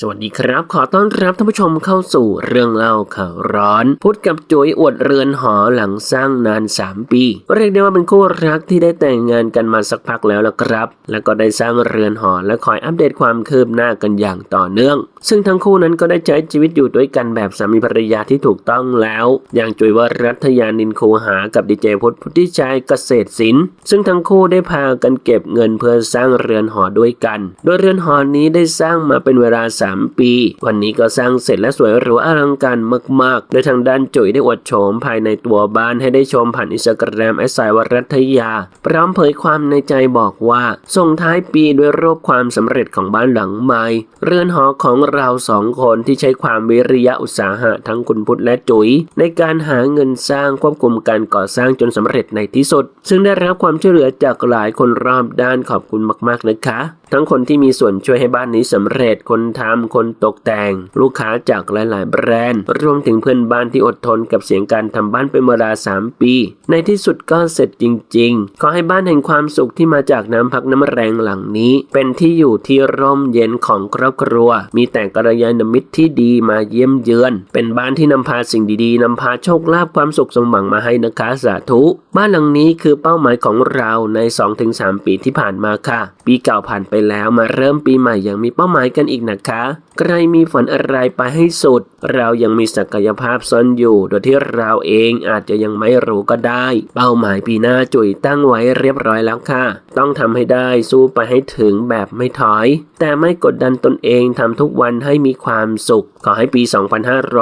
สวัสดีครับ ขอต้อนรับท่านผู้ชมเข้าสู่เรื่องเล่าข่าวร้อน พุทธกับจุ๋ยอวดเรือนหอหลังสร้างนาน 3 ปี เรียกได้ว่าเป็นคู่รักที่ได้แต่งงานกันมาสักพักแล้วละครับ แล้วก็ได้สร้างเรือนหอและคอยอัปเดตความคืบหน้ากันอย่างต่อเนื่อง ซึ่งทั้งคู่นั้นก็ได้ใช้ชีวิตอยู่ด้วยกันแบบสามีภรรยาที่ถูกต้องแล้ว อย่างจุยวรัตยานินคูหากับดีเจพุทธพุทธิชัยเกษตรศิลป์ซึ่งทั้งคู่ได้พากันเก็บเงินเพื่อสร้างเรือนหอด้วยกัน โดยเรือนหอนี้ได้สร้างมาเป็นเวลา 3 ปี วันนี้ก็สร้างเสร็จและสวยหรูอลังการมากๆ โดยทางด้านจุ๋ยได้อวดโฉมภายในตัวบ้านให้ได้ชมผ่านอินสตาแกรมไอสายวรัตยา พร้อมเผยความในใจบอกว่าส่งท้ายปีด้วยรูปความสำเร็จของบ้านหลังใหม่ เรือนหอของเราสองคนที่ใช้ความวิริยะอุตสาหะทั้งคุณพุทธและจุ๋ย ในการหาเงินสร้างควบคุมการก่อสร้างจนสำเร็จในที่สุด ซึ่งได้รับความช่วยเหลือจากหลายคนรอบด้านขอบคุณมาก ๆ นะคะ ทั้งคนที่มีส่วนช่วยให้บ้านนี้สำเร็จคนทำคนตกแต่ง ลูกค้าจากหลาย ๆ แบรนด์ รวมถึงเพื่อนบ้านที่อดทนกับเสียงการทำบ้านเป็นเวลา 3 ปี ในที่สุดก็เสร็จจริง ๆ ขอให้บ้านแห่งความสุขที่มาจากน้ำพักน้ำแรงหลังนี้ เป็นที่อยู่ที่ร่มเย็นของครอบครัว มีแต่กัลยาณมิตรที่ดีมาเยี่ยมเยือน เป็นบ้านที่นำพาสิ่งดีๆนำพาโชคลาภความสุขสมหวังมาให้นะคะสาธุ บ้านหลังนี้คือเป้าหมายของเราใน 2-3 ปีที่ผ่านมาค่ะ ปีเก่าผ่านไปแล้วมาเริ่มปีใหม่ยังมีเป้าหมายกันอีกนะคะใครมีฝันอะไรไปให้สุด เรายังมีศักยภาพซ่อนอยู่ โดยที่เราเองอาจจะยังไม่รู้ก็ได้ เป้าหมายปีหน้าจุ๋ยตั้งไว้เรียบร้อยแล้วค่ะ ต้องทำให้ได้สู้ไปให้ถึงแบบไม่ถอย แต่ไม่กดดันตนเองทำทุกวันให้มีความสุข ขอให้ปี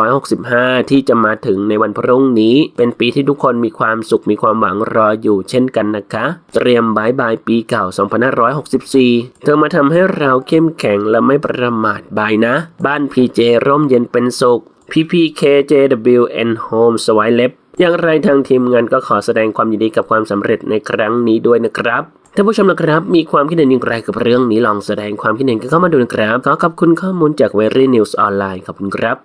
2565 ที่จะมาถึงในวันพรุ่งนี้ เป็นปีที่ทุกคนมีความสุขมีความหวังรออยู่เช่นกันนะคะ เตรียมบายบายปีเก่า 2564 เธอมาทำให้เราเข้มแข็งและไม่ประมาทบายนะ บ้านพีเจร่มเย็นเป็นสุข PPKJWN Home สวายเล็บอย่างไรทางทีมงานก็ขอแสดงความยินดีกับความสำเร็จในครั้งนี้ด้วยนะครับ ท่านผู้ชมนะครับ มีความคิดเห็นอย่างไรกับเรื่องนี้ลองแสดงความคิดเห็นกันเข้ามาดูนะครับ ขอขอบคุณข้อมูลจากเวรี่นิวส์ออนไลน์ขอบคุณครับ